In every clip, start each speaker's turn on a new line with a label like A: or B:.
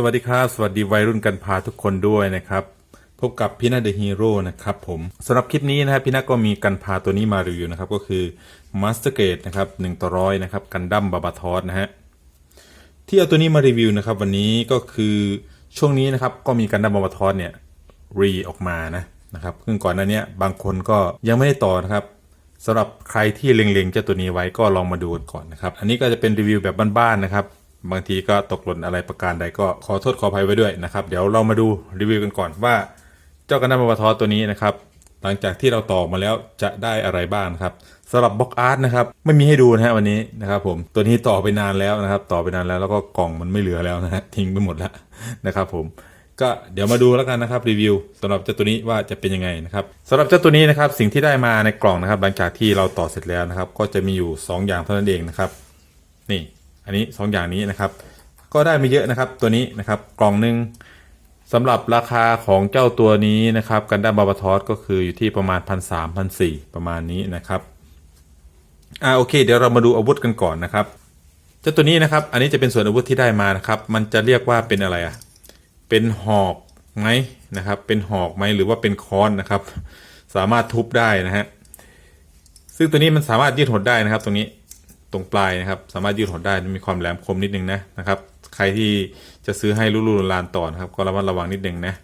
A: สวัสดีครับ สวัสดีวัยรุ่นกันพาทุกคนด้วยนะครับ พบกับพี่นาเดอะฮีโร่นะครับผมสำหรับคลิปนี้นะครับพี่นาก็มีกันพาตัวนี้มารีวิวนะครับ ก็คือ Master g a t e นะครับ1ต่อร้อยนะครับกันดั้มบาบาทอสนะฮะที่เอาตัวนี้มารีวิวนะครับ วันนี้ก็คือช่วงนี้นะครับก็มีกันดั้มบาบาทอสเนี่ยรีออกมานะนะครับซึ่งก่อนหน้าเนี้ยบางคนก็ยังไม่ได้ต่อนะครับสำหรับใครที่เล็งๆเจ้าตัวนี้ไว้ก็ลองมาดูกันก่อนนะครับ อันนี้ก็จะเป็นรีวิวแบบบ้านๆนะครับ บางทีก็ตกหล่นอะไรประการใดก็ขอโทษขออภัยไว้ด้วยนะครับ เดี๋ยวเรามาดูรีวิวกันก่อนว่า เจ้ากันดั้มบทอตัวนี้นะครับ หลังจากที่เราต่อมาแล้วจะได้อะไรบ้างครับสำหรับบล็อกอาร์ตนะครับไม่มีให้ดูนะฮะวันนี้นะครับผมตัวนี้ต่อไปนานแล้วนะครับ ต่อไปนานแล้วแล้วก็กล่องมันไม่เหลือแล้วนะฮะทิ้งไปหมดแล้วนะครับผมก็เดี๋ยวมาดูแล้วกันนะครับรีวิวสำหรับเจ้าตัวนี้ว่าจะเป็นยังไงนะครับสำหรับเจ้าตัวนี้นะครับสิ่งที่ได้มาในกล่องนะครับ หลังจากที่เราต่อเสร็จแล้วนะครับ ก็จะมีอยู่ 2 อย่างเท่านั้นเองนะครับ นี่ อันนี้ 2 อย่างนี้นะครับ ก็ได้ไม่เยอะนะครับตัวนี้นะครับกล่องหนึ่งสำหรับราคาของเจ้าตัวนี้นะครับกันดั้มบาบาทอสก็คืออยู่ที่ประมาณพันสามพันสี่ประมาณนี้นะครับอ่าโอเค เดี๋ยวเรามาดูอาวุธกันก่อนนะครับเจ้าตัวนี้นะครับ อันนี้จะเป็นส่วนอาวุธที่ได้มานะครับ มันจะเรียกว่าเป็นอะไรอะเป็นหอกไหมนะครับ เป็นหอกไหมหรือว่าเป็นค้อนนะครับ สามารถทุบได้นะฮะซึ่งตัวนี้มันสามารถยืดหดได้นะครับ ตรงนี้ ตรงปลายนะครับ สามารถยืดหดได้มีความแหลมคมนิดนึงนะนะครับ ใครที่จะซื้อให้ลูกๆหลานต่อนะครับ ก็ระมัดระวังนิดนึงนะ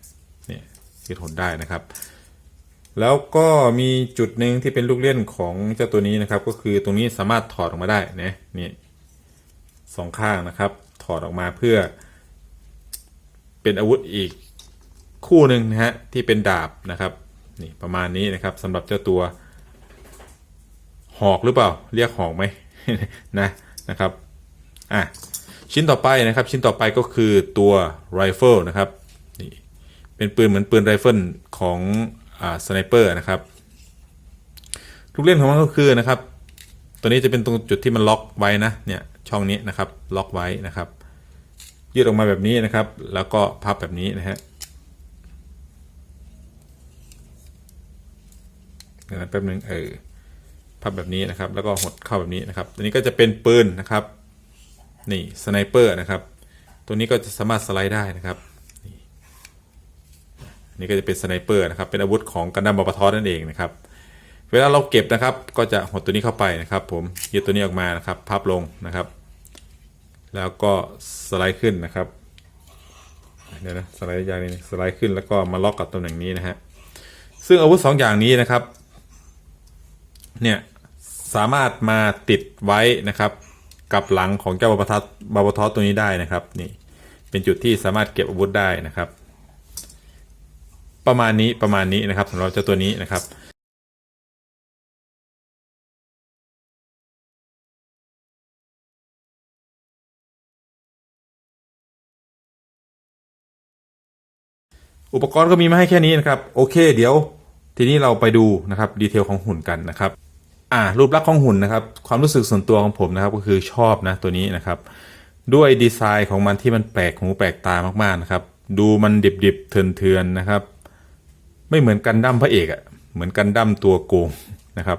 A: เนี่ยยืดหดได้นะครับ แล้วก็มีจุดหนึ่งที่เป็นลูกเล่นของเจ้าตัวนี้นะครับ ก็คือตรงนี้สามารถถอดออกมาได้นะนี่สองข้างนะครับ ถอดออกมาเพื่อ เป็นอาวุธอีกคู่หนึ่งนะฮะที่เป็นดาบนะครับนี่ประมาณนี้นะครับสำหรับเจ้าตัวหอกหรือเปล่า เรียกหอกไหม นะนะครับอะชิ้นต่อไปนะครับชิ้นต่อไปก็คือตัวไรเฟิลนะครับนี่เป็นปืนเหมือนปืนไรเฟิลของอ่าสไนเปอร์นะครับลูกเล่นของมันก็คือนะครับ ตัวนี้จะเป็นตรงจุดที่มันล็อกไว้นะเนี่ยช่องนี้นะครับล็อกไว้นะครับ ยืดออกมาแบบนี้นะครับ แล้วก็พับแบบนี้นะฮะเดี๋ยวนแป๊บนึงเออ พับแบบนี้นะครับ แล้วก็หดเข้าแบบนี้นะครับ ตัวนี้ก็จะเป็นปืนนะครับ นี่สไนเปอร์นะครับ ตัวนี้ก็จะสามารถสไลด์ได้นะครับ นี่นี่ก็จะเป็นสไนเปอร์นะครับ เป็นอาวุธของกันดั้มบาบาทอนั่นเองนะครับ เวลาเราเก็บนะครับ ก็จะหดตัวนี้เข้าไปนะครับ ผมยืดตัวนี้ออกมานะครับ พับลงนะครับ แล้วก็สไลด์ขึ้นนะครับเดี๋ยวนะสไลด์ยางนี้สไลด์ขึ้นแล้วก็มาล็อกกับตำแหน่งนี้นะฮะซึ่งอาวุธสองอย่างนี้นะครับ เนี่ย สามารถมาติดไว้นะครับ กับหลังของเจ้าบาบทัสบาบทอตัวนี้ได้นะครับนี่เป็นจุดที่สามารถเก็บอาวุธได้นะครับ ประมาณนี้ประมาณนี้นะครับสำหรับเจ้าตัวนี้นะครับอุปกรณ์ก็มีมาให้แค่นี้นะครับ โอเค เดี๋ยว ทีนี้เราไปดูนะครับ ดีเทลของหุ่นกันนะครับ อ่ารูปลักษณ์ของหุ่นนะครับ ความรู้สึกส่วนตัวของผมนะครับ ก็คือชอบนะตัวนี้นะครับ ด้วยดีไซน์ของมันที่มันแปลกหูแปลกตามากๆนะครับ ดูมันดิบๆเถื่อนๆนะครับ ไม่เหมือนกันดั้มพระเอกอะ่ะเหมือนกันดั้มตัวโกงนะครับ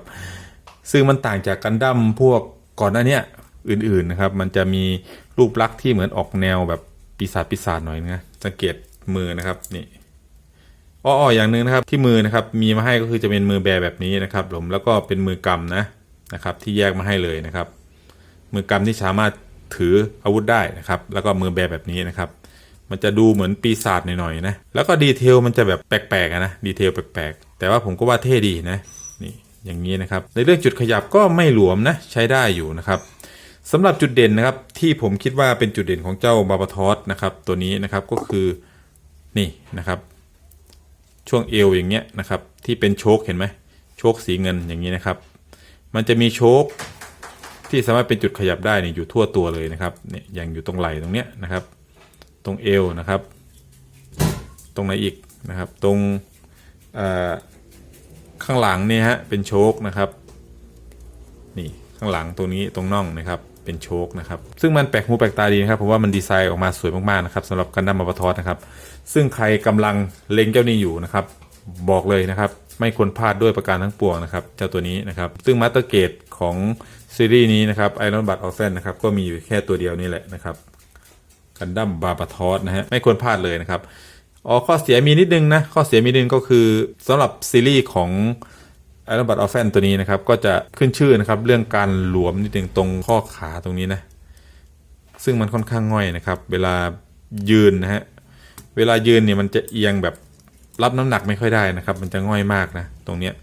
A: ซึ่งมันต่างจากกันดั้มพวกก่อนหน้านี้อื่นๆนะครับ มันจะมีรูปลักษณ์ที่เหมือนออกแนวแบบปีศาจปีศาจหน่อยนะสังเกตมือนะครับนี่ อ้อๆอย่างหนึ่งนะครับที่มือนะครับมีมาให้ก็คือจะเป็นมือแบแบบนี้นะครับผมแล้วก็เป็นมือกำนะนะครับที่แยกมาให้เลยนะครับ มือกำที่สามารถถืออาวุธได้นะครับ แล้วก็มือแบแบบนี้นะครับ มันจะดูเหมือนปีศาจหน่อยๆนะแล้วก็ดีเทลมันจะแบบแปลกๆนะดีเทลแปลกๆ แต่ว่าผมก็ว่าเท่ดีนะนี่อย่างนี้นะครับ ในเรื่องจุดขยับก็ไม่หลวมนะใช้ได้อยู่นะครับสำหรับจุดเด่นนะครับที่ผมคิดว่าเป็นจุดเด่นของเจ้าบาบาทอสนะครับตัวนี้นะครับก็คือนี่นะครับ ช่วงเอวอย่างเงี้ยนะครับ ที่เป็นโชคเห็นไหมโชคสีเงินอย่างนี้นะครับ มันจะมีโชคที่สามารถเป็นจุดขยับได้เนี่ยอยู่ทั่วตัวเลยนะครับเนี่ยอย่างอยู่ตรงไหล่ตรงเนี้ยนะครับ ตรงเอวนะครับ ตรงไหนอีกนะครับ ตรงข้างหลังเนี่ยฮะเป็นโชคนะครับ นี่ข้างหลังตรงนี้ตรงน่องนะครับ เป็นโชคนะครับ ซึ่งมันแปลกหูแปลกตาดีนะครับผมว่ามันดีไซน์ออกมาสวยมากๆนะครับสำหรับกันดั้มมาบาทอสนะครับ ซึ่งใครกำลังเล็งเจ้านี้อยู่นะครับ บอกเลยนะครับ ไม่ควรพลาดด้วยประการทั้งปวงนะครับ เจ้าตัวนี้นะครับ ซึ่งมาสเตอร์เกตของซีรีส์นี้นะครับไอรอนบัตออฟเฟนนะครับก็มีอยู่แค่ตัวเดียวนี่แหละนะครับกันดั้มบาบาทอสนะฮะไม่ควรพลาดเลยนะครับอ๋อข้อเสียมีนิดนึงนะข้อเสียมีนิดนึงก็คือสำหรับซีรีส์ของ ไอรอนบัตออฟแฟนตัวนี้นะครับ ก็จะขึ้นชื่อนะครับ เรื่องการหลวมนิดนึงตรงข้อขาตรงนี้นะ ซึ่งมันค่อนข้างง่อยนะครับ เวลายืนนะฮะ เวลายืนเนี่ยมันจะเอียงแบบรับน้ำหนักไม่ค่อยได้นะครับ มันจะง่อยมากนะ ตรงเนี้ย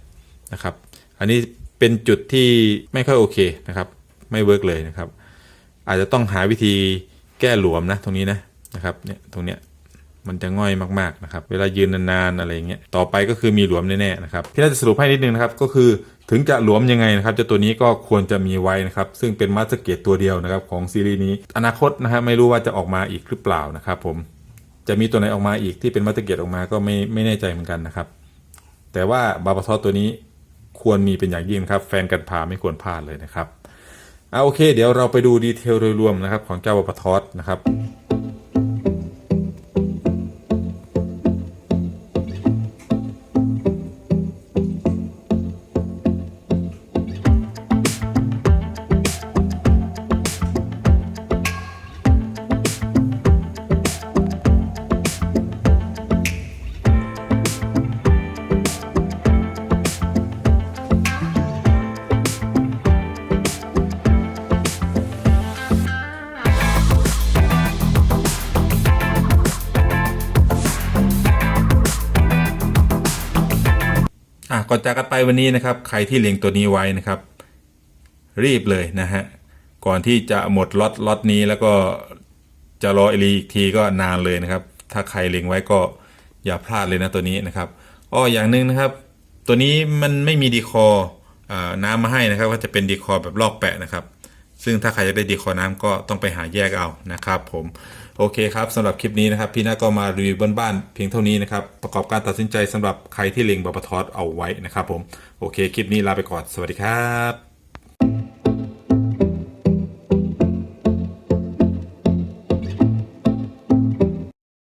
A: นะครับ อันนี้เป็นจุดที่ไม่ค่อยโอเคนะครับ ไม่เวิร์กเลยนะครับ อาจจะต้องหาวิธีแก้หลวมนะ ตรงนี้นะนะครับเนี่ยตรงเนี้ย มันจะง่อยมากๆนะครับเวลายืนนานๆอะไรเงี้ยต่อไปก็คือมีหลวมแน่ๆนะครับพี่น่าจะสรุปให้นิดนึงนะครับก็คือถึงจะหลวมยังไงนะครับเจ้าตัวนี้ก็ควรจะมีไว้นะครับซึ่งเป็นมาสเตอร์เกตตัวเดียวนะครับของซีรีส์นี้อนาคตนะฮะไม่รู้ว่าจะออกมาอีกหรือเปล่านะครับผมจะมีตัวไหนออกมาอีกที่เป็นมาสเตอร์เกตออกมาก็ไม่ไม่แน่ใจเหมือนกันนะครับแต่ว่าบาบาทอสตัวนี้ควรมีเป็นอย่างยิ่งครับแฟนกันพาไม่ควรพลาดเลยนะครับอ่าโอเค เดี๋ยวเราไปดูดีเทลโดยรวมนะครับของเจ้าบาบาทอสนะครับ อะก่อนจากกันไปวันนี้นะครับ ใครที่เล็งตัวนี้ไว้นะครับ รีบเลยนะฮะก่อนที่จะหมดล็อตล็อตนี้แล้วก็จะรออีกทีก็นานเลยนะครับ ถ้าใครเล็งไว้ก็อย่าพลาดเลยนะตัวนี้นะครับอ้ออย่างหนึ่งนะครับ ตัวนี้มันไม่มีดีคอน้ำมาให้นะครับ ก็จะเป็นดีคอแบบลอกแปะนะครับ ซึ่งถ้าใครจะได้ดีคอน้ำก็ต้องไปหาแยกเอานะครับ ผม โอเคครับสำหรับคลิปนี้นะครับ พี่นาก็มารีวิวบ้านๆเพียงเท่านี้นะครับ ประกอบการตัดสินใจสำหรับใครที่เล็งบัพทอสเอาไว้นะครับผม โอเค คลิปนี้ลาไปก่อน สวัสดีครับ